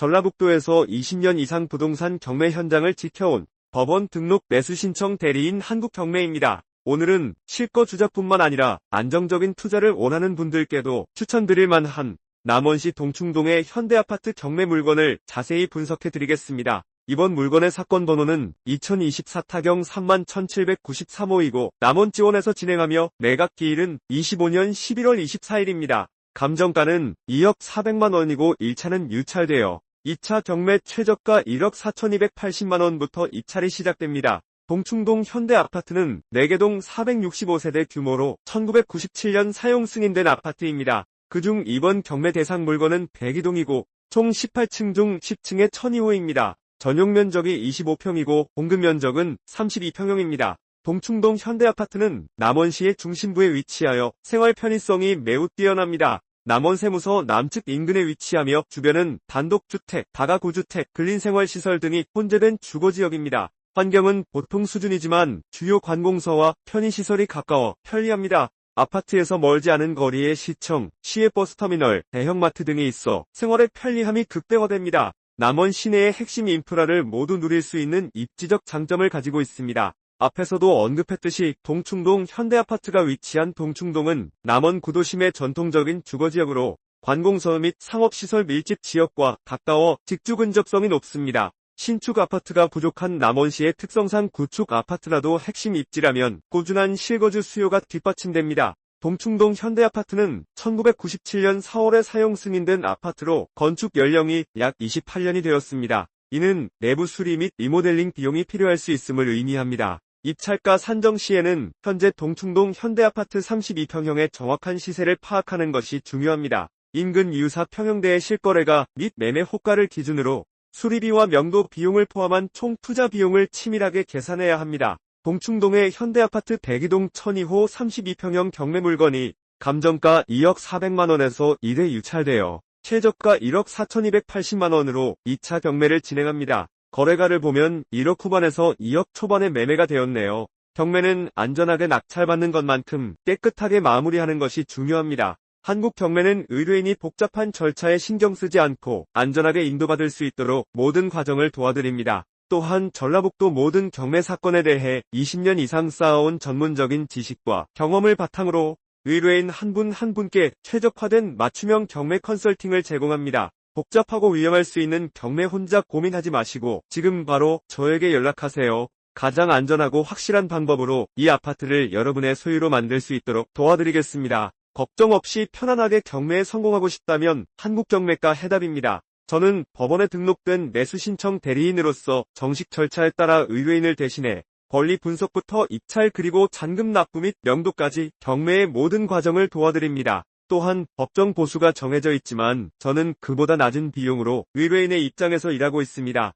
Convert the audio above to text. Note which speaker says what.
Speaker 1: 전라북도에서 20년 이상 부동산 경매 현장을 지켜온 법원 등록 매수 신청 대리인 한국경매입니다. 오늘은 실거 주작뿐만 아니라 안정적인 투자를 원하는 분들께도 추천드릴 만한 남원시 동충동의 현대아파트 경매 물건을 자세히 분석해 드리겠습니다. 이번 물건의 사건 번호는 2024 타경 31,793호이고 남원지원에서 진행하며 매각 기일은 25년 11월 24일입니다. 감정가는 2억 400만 원이고 1차는 유찰되어 2차 경매 최저가 1억 4,280만 원부터 입찰이 시작됩니다. 동충동 현대아파트는 4개동 465세대 규모로 1997년 사용 승인된 아파트입니다. 그중 이번 경매 대상 물건은 102동이고 총 18층 중 10층의 1002호입니다. 전용 면적이 25평이고 공급 면적은 32평형입니다. 동충동 현대아파트는 남원시의 중심부에 위치하여 생활 편의성이 매우 뛰어납니다. 남원세무서 남측 인근에 위치하며 주변은 단독주택, 다가구주택, 근린생활시설 등이 혼재된 주거지역입니다. 환경은 보통 수준이지만 주요 관공서와 편의시설이 가까워 편리합니다. 아파트에서 멀지 않은 거리에 시청, 시외버스터미널, 대형마트 등이 있어 생활의 편리함이 극대화됩니다. 남원 시내의 핵심 인프라를 모두 누릴 수 있는 입지적 장점을 가지고 있습니다. 앞에서도 언급했듯이 동충동 현대아파트가 위치한 동충동은 남원 구도심의 전통적인 주거지역으로 관공서 및 상업시설 밀집 지역과 가까워 직주 근접성이 높습니다. 신축 아파트가 부족한 남원시의 특성상 구축 아파트라도 핵심 입지라면 꾸준한 실거주 수요가 뒷받침됩니다. 동충동 현대아파트는 1997년 4월에 사용 승인된 아파트로 건축 연령이 약 28년이 되었습니다. 이는 내부 수리 및 리모델링 비용이 필요할 수 있음을 의미합니다. 입찰가 산정 시에는 현재 동충동 현대아파트 32평형의 정확한 시세를 파악하는 것이 중요합니다. 인근 유사 평형대의 실거래가 및 매매 호가를 기준으로 수리비와 명도 비용을 포함한 총 투자 비용을 치밀하게 계산해야 합니다. 동충동의 현대아파트 대기동 1002호 32평형 경매 물건이 감정가 2억 400만원에서 1회 유찰되어 최저가 1억 4280만원으로 2차 경매를 진행합니다. 거래가를 보면 1억 후반에서 2억 초반에 매매가 되었네요. 경매는 안전하게 낙찰받는 것만큼 깨끗하게 마무리하는 것이 중요합니다. 한국 경매는 의뢰인이 복잡한 절차에 신경 쓰지 않고 안전하게 인도받을 수 있도록 모든 과정을 도와드립니다. 또한 전라북도 모든 경매 사건에 대해 20년 이상 쌓아온 전문적인 지식과 경험을 바탕으로 의뢰인 한 분한 분께 최적화된 맞춤형 경매 컨설팅을 제공합니다. 복잡하고 위험할 수 있는 경매 혼자 고민하지 마시고 지금 바로 저에게 연락하세요. 가장 안전하고 확실한 방법으로 이 아파트를 여러분의 소유로 만들 수 있도록 도와드리겠습니다. 걱정 없이 편안하게 경매에 성공하고 싶다면 한국경매가 해답입니다. 저는 법원에 등록된 매수 신청 대리인으로서 정식 절차에 따라 의뢰인을 대신해 권리 분석부터 입찰 그리고 잔금 납부 및 명도까지 경매의 모든 과정을 도와드립니다. 또한 법정 보수가 정해져 있지만 저는 그보다 낮은 비용으로 의뢰인의 입장에서 일하고 있습니다.